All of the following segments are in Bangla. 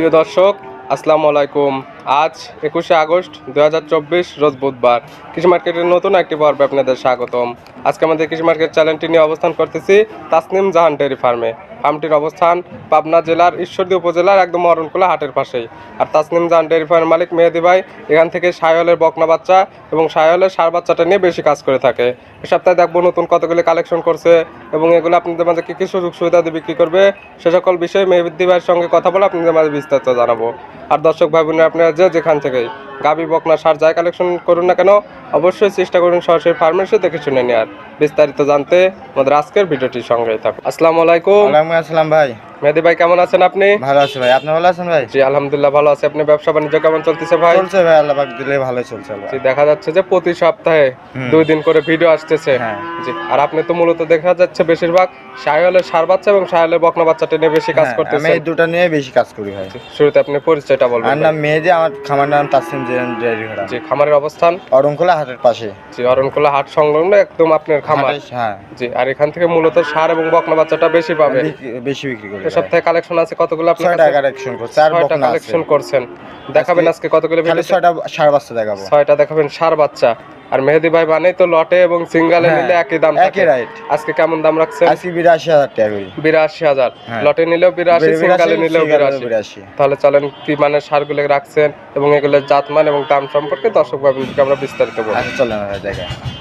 প্রিয় দর্শক, আসসালামু আলাইকুম। আজ একুশে আগস্ট দু হাজার চব্বিশ, রোজ বুধবার। কৃষি মার্কেটের নতুন একটি পর্বে আপনাদের স্বাগতম। আজকে আমাদের কৃষি মার্কেট চ্যানেলটি নিয়ে অবস্থান করতেছি তাসনিম জাহান ডেয়ারি ফার্মে। ফার্মটির অবস্থান পাবনা জেলার ঈশ্বরদী উপজেলার একদম অরণকুলা হাটের পাশেই। আর তাসনিম জান ডেয়ারি ফার্মের মালিক মেহেদি ভাই, এখান থেকে সায়লের বকনা বাচ্চা এবং সায়লের সার বাচ্চাটা নিয়ে বেশি কাজ করে থাকে। এ সপ্তাহে দেখব নতুন কতগুলি কালেকশন করছে এবং এগুলো আপনাদের মাঝে কী কী সুযোগ সুবিধা দিয়ে বিক্রি করবে, সে সকল বিষয়ে মেহেদি ভাইয়ের সঙ্গে কথা বলে আপনাদের মাঝে বিস্তারিত জানাব। আর দর্শক ভাই বোনেরা, আপনারা যে যেখান থেকেই গাবি বকনা সার যাই কালেকশন করুন না কেন, অবশ্যই চেষ্টা করুন সরাসরি ফার্মেসি থেকে শুনে নেওয়ার বিস্তারিত জানতে আমাদের আজকের ভিডিওটির সঙ্গেই থাকুন। আসসালামু আলাইকুম। আসসালাম ভাই। মেহেদি ভাই কেমন আছেন আপনি? ভালো আছি ভাই। আপনি ভালো আছেন ভাই? জি আলহামদুলিল্লাহ ভালো আছে। আপনি ব্যবসা বাণিজ্য কেমন চলতেছে ভাই? চলছে ভাই আল্লাহ পাক দিলে ভালো চলছে। জি দেখা যাচ্ছে যে প্রতি সপ্তাহে দুই দিন করে ভিডিও আসতেছে। হ্যাঁ। জি আর আপনি তো মূলত দেখা যাচ্ছে বেশিরভাগ সায়লের সার বাচ্চা এবং সায়লের বকনা বাচ্চাটা নিয়ে বেশি কাজ হ্যাঁ, আমি এই দুটো নিয়ে বেশি কাজ করি ভাই। শুরুতে আপনি পরিচয়টা বলবেন আমার নাম মেহেদি আমার খামার নাম তাসিম জেন ডেয়ারি ঘোড়া। জি খামারের অবস্থান? অরণখোলা হাটের পাশে। জি অরণখোলা হাট সংলগ্ন একদম আপনার খামার। হ্যাঁ। জি আর এখান থেকে মূলত সার এবং বকনা বাচ্চাটা বেশি পাবে। বেশি বিক্রি করি। এ সপ্তাহে কালেকশন আছে কতগুলো আপনার ছয়টা কালেকশন করছি বকনা কালেকশন করছেন। দেখাবেন আজকে কতগুলো খালি ভিডিও ছয়টা সাড়ে বাচ্চা দেখাবো। ছয়টা দেখাবেন সার বাচ্চা। আর মেহেদি ভাই বানেই তো লটে এবং সিঙ্গালে হ্যাঁ, নিলে একই দাম একই রাইট আজকে কেমন দাম রাখছেন? আজকে বিরাশি হাজার টাকা বিরাশি হাজার। হ্যাঁ। লটে নিলেও বিরাশি সিঙ্গালে নিলেও বিরাশি। তাহলে চলেন কি মানে সারগুলো রাখছেন এবং এগুলোর জাতমান এবং দাম সম্পর্কে দর্শক ভাবে আমরা বিস্তারিত বলব। আচ্ছা চলেন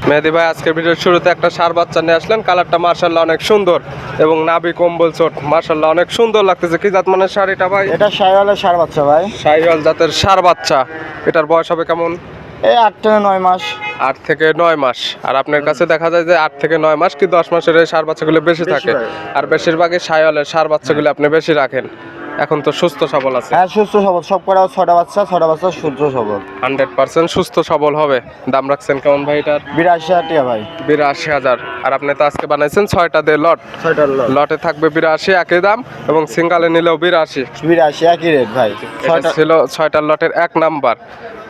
মেহেদি ভাই আজকের ভিডিওর শুরুতে একটা সার বাচ্চা নিয়ে আসলেন। কালারটা মার্শাল্লাহ অনেক সুন্দর এবং নাভি কম্বল চোট। মার্শাল্লাহ অনেক সুন্দর লাগতেছে। কি জাত মানের সার এটা ভাই? এটা সাইওয়ালের সার বাচ্চা ভাই। শাহিওয়াল জাতের সার বাচ্চা। এটার বয়স হবে কেমন? এই আট থেকে নয় মাস। আট থেকে নয় মাস। আর আপনার কাছে দেখা যায় যে আট থেকে নয় মাস কি দশ মাসের এই সার বাচ্চাগুলো বেশি বেশি থাকে। আর বেশিরভাগই সায়ালের সার বাচ্চাগুলো আপনি বেশি রাখেন। এখন তো সুস্থ সবল আছে। হ্যাঁ সুস্থ সবল। সব করে ছটা বাচ্চা ছটা বাচ্চা সুস্থ সবল। হান্ড্রেড পার্সেন্ট সুস্থ সবল হবে। দাম রাখছেন কেমন ভাই এটার? বিরাশি হাজার টাকা ভাই। বিরাশি হাজার। আর আপনি তো আজকে বানাইছেন ছয়টা দিয়ে লট। ছয়টা লট। লটে থাকবে বিরাশি একই দাম এবং সিঙ্গালে নিলেও বিরাশি। বিরাশি একই রেট ভাই। ছয়টা ছিল ছয়টার লটের এক নাম্বার।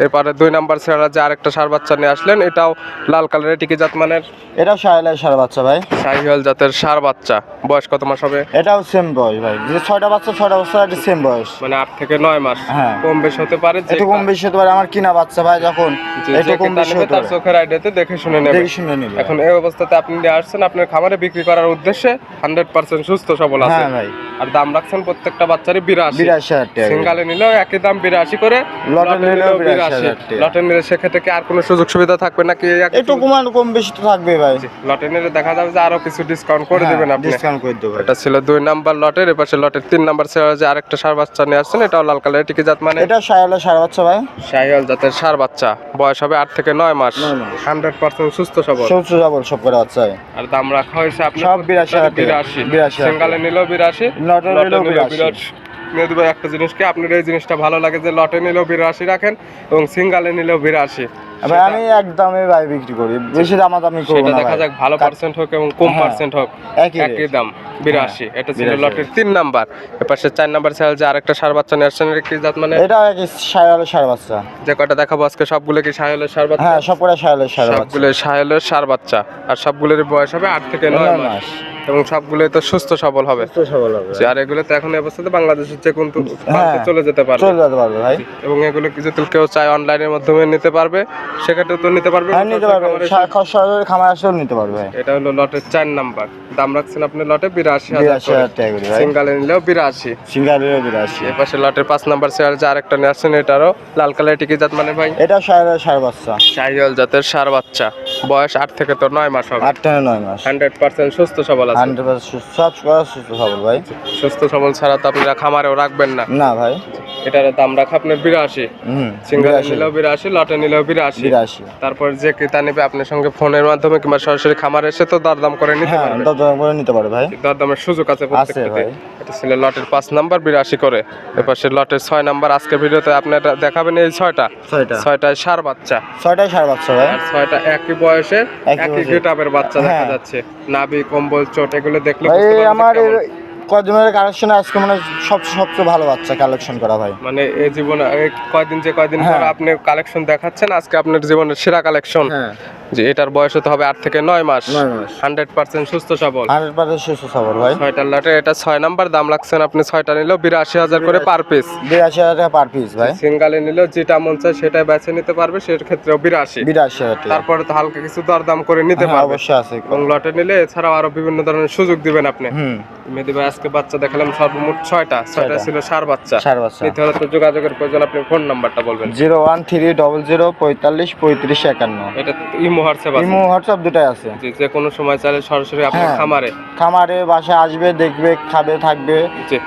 এরপরে দুই নাম্বার ছাড়া যে আরেকটা সার বাচ্চা নিয়ে আসলেন এটাও লাল কালারের টিকি জাত মানের? এটাও সাহেলের সার বাচ্চা ভাই। শাহিওয়াল জাতের সার বাচ্চা। বয়স কত মাস হবে? এটাও সেম বয়স ভাই। যে ছয়টা বাচ্চা ছয়টা বাচ্চা সেম বয়স। মানে আট থেকে নয় মাস। হ্যাঁ। কম বেশ হতে পারে একটু কম বেশি হতে পারে। আমার কিনা বাচ্চা ভাই যখন একটু কম বেশি হতে পারে। চোখের আইডিয়াতে দেখে শুনে নেবে। দেখে শুনে নিবে। এখন এই অবস্থাতে আপনি নিয়ে আসছেন আপনার খামারে বিক্রি করার উদ্দেশ্যে হান্ড্রেড পার্সেন্ট সুস্থ সবল আছে। হ্যাঁ ভাই। আর দাম রাখছেন প্রত্যেকটা বাচ্চারই বিরাশি। বিরাশি হাজার টাকা। সিঙ্গালে নিলেও একই দাম বিরাশি করে লটে নিলেও নিলেও 82 বিরাশি। লটে নিলে সেক্ষেত্রে কি আর কোনো সুযোগ সুবিধা থাকবে নাকি একটু কমান কম বেশি তো থাকবে ভাই। লটে নিলে দেখা যাবে যে আরও কিছু ডিসকাউন্ট করে দিবেন আপনি। ডিসকাউন্ট করে দেবো এটা ছিল দুই নাম্বার লটের এপাশে লটের তিন নাম্বার সেরা যে আরেকটা সার বাচ্চা নিয়ে আসছেন এটাও লাল কালারের টিকি জাত মানে? এটা সাহেলের সাড়ে বাচ্চা ভাই। শাহিওয়াল জাতের সার বাচ্চা বয়স হবে আট থেকে নয় মাস। হান্ড্রেড পার্সেন্ট সুস্থ সবল। সুস্থ সবল সব করে বাচ্চা আর দাম রাখা হয়েছে আপনার সব 82 হাজার টাকা। বিরাশি। সিঙ্গালে নিলেও বিরাশি। লটে নিলেও নিলেও 82 বিরাশি। মেয়ে দেবো একটা জিনিস কি আপনার এই জিনিসটা ভালো লাগে যে লটে নিলেও বিরাশি রাখেন এবং সিঙ্গালে নিলেও বিরাশি। ভাই আমি একদমে ভাই বিক্রি করি। বেশি দামাদামি করব সেটা না দেখা যাক ভালো পার্সেন্ট হোক এবং কম হ্যাঁ, পার্সেন্ট হোক একই একই দাম বিরাশি। এটা ছিল লটের তিন নাম্বার। এপাশে চার নাম্বার সেল যে আরেকটা সার বাচ্চা এটা কি জাত মানে? এটা কি সাহেলের সাড়ে বাচ্চা। যে কয়টা দেখাবো আজকে সবগুলো কি সাহেলের সার বাচ্চা? হ্যাঁ সব করে সাহেলের সাড়ে বাচ্চা। সবগুলো সাহেলের সার বাচ্চা। আর সবগুলোর বয়স হবে আট থেকে নয় মাস। এবং সবগুলোই তো সুস্থ সবল হবে। সবল হবে। আর এগুলো তো এখন অবস্থাতে বাংলাদেশের যে কোন হ্যাঁ। চলে যেতে পারবে। চলে যেতে পারবে ভাই। এবং এগুলো কিছু কেউ চায় অনলাইনের মাধ্যমে নিতে পারবে সেক্ষেত্রে তো নিতে পারবে। হ্যাঁ নিতে পারবে। সরাসরি খামার আসলেও নিতে পারবে এটা হলো লটের চার নাম্বার। দাম রাখছেন আপনি লটে বিরাশি হাজার সিঙ্গালে নিলেও বিরাশি। সিঙ্গারেরও বিরাশি। এ পাশে লটের পাঁচ নাম্বার শেয়ার যে আরেকটা নিয়ে আসছেন এটারও লাল কালার টিকি জাত মানে ভাই? এটা সাড়ে বাচ্চা। শাহিওয়াল জাতের সার বাচ্চা। বয়স আট থেকে তো নয় মাস হবে। আট থেকে নয় মাস। হান্ড্রেড পার্সেন্ট সুস্থ সবল আছে। হান্ড্রেড পার্সেন্ট সুস্থ সবল ভাই। সুস্থ সবল ছাড়া তো আপনারা খামারেও রাখবেন না। না ভাই। এটার দাম রাখা আপনার বিরাশি। বিরাশি। নিলেও বিরাশি লটে নিলেও বিরাশি। তারপর যে ক্রেতা নেবে আপনার সঙ্গে ফোনের মাধ্যমে কিংবা সরাসরি খামারে এসে তো দরদাম করে নিতে হ্যাঁ পারবে। দরদাম করে নিতে পারে ভাই। দরদামের সুযোগ আছে আছে প্রত্যেকটাতে ভাই। এটা ছিল লটের পাঁচ নাম্বার বিরাশি করে। এপাশে লটের ছয় নাম্বার আজকে ভিডিওতে আপনার দেখাবেন এই ছয়টা। ছয়টা। ছয়টায় সার বাচ্চা। ছয়টাই সাড়ে বাচ্চা ভাই। আর ছয়টা একই বয়সের একই একই বাচ্চা দেখা হ্যাঁ। যাচ্ছে। নাভি কম্বল চোট এগুলো দেখলে বুঝতে পারবেন আমার কেমন। কদিনের কালেকশন আজকে মানে সব সবচেয়ে ভালো বাচ্চা কালেকশন করা ভাই মানে এই জীবনে কয়দিন যে কয়দিন হ্যাঁ। পর আপনি কালেকশন দেখাচ্ছেন আজকে আপনার জীবনের সেরা কালেকশন হ্যাঁ যে এটার বয়স হতে হবে আট থেকে নয় মাস। হান্ড্রেড পার্সেন্ট সুস্থ সবল। হান্ড্রেড পার্সেন্ট সুস্থ সবর ভাই। ছয়টার লাটে এটা ছয় নাম্বার দাম লাগছেন আপনি ছয়টা নিলেও বিরাশি হাজার করে পার পিস বিরাশি হাজার টাকা পার পিস ভাই। সিঙ্গালে নিলেও যেটা মন চায় সেটাই বেছে নিতে পারবে সে ক্ষেত্রেও বিরাশি। বিরাশি হাজার তারপরে তো হালকা কিছু দরদাম করে নিতে হ্যাঁ, পারবে। অবশ্যই আছে। এবং লটে নিলে এছাড়াও আরও বিভিন্ন ধরনের সুযোগ দিবেন আপনি। হুম। মেহেদি ভাই আজকে বাচ্চা দেখালাম সর্বমোট ছয়টা। ছয়টা। ছিল সার বাচ্চা। সার বাচ্চা। নিতে হলে তো যোগাযোগের প্রয়োজন আপনি ফোন নাম্বারটা বলবেন। Zero one three double zero পঁয়তাল্লিশ পঁয়ত্রিশ একান্ন। এটা ইমো হোয়াটসঅ্যাপ আছে? ইমো হোয়াটসঅ্যাপ দুটাই আছে। জি যে কোনো সময় চাইলে সরাসরি আপনার হ্যাঁ। খামারে। খামারে বাসায় আসবে দেখবে খাবে থাকবে। জি।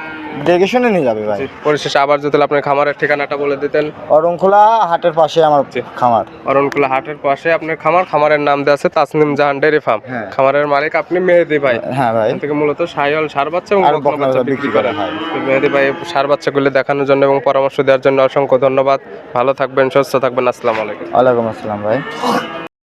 দেখে শুনে নিয়ে যাবে ভাই। পরিশেষে আবার যদি আপনার খামারের ঠিকানাটা বলে দিতেন। অরংখোলা হাটের পাশে আমার। খামার। অরণকুলা হাটের পাশে আপনার খামার খামারের নাম দেওয়া আছে তাসনিম জাহান ডেয়ারি ফার্ম। হ্যাঁ। খামারের মালিক আপনি মেহেদি ভাই। হ্যাঁ ভাই। থেকে মূলত সাইল সার বাচ্চা এবং বাচ্চা বিক্রি করা হয়। মেহেদি ভাই সার বাচ্চাগুলি দেখানোর জন্য এবং পরামর্শ দেওয়ার জন্য অসংখ্য ধন্যবাদ। ভালো থাকবেন সুস্থ থাকবেন। আসসালামু আলাইকুম। ওয়ালাইকুম আসসালাম ভাই।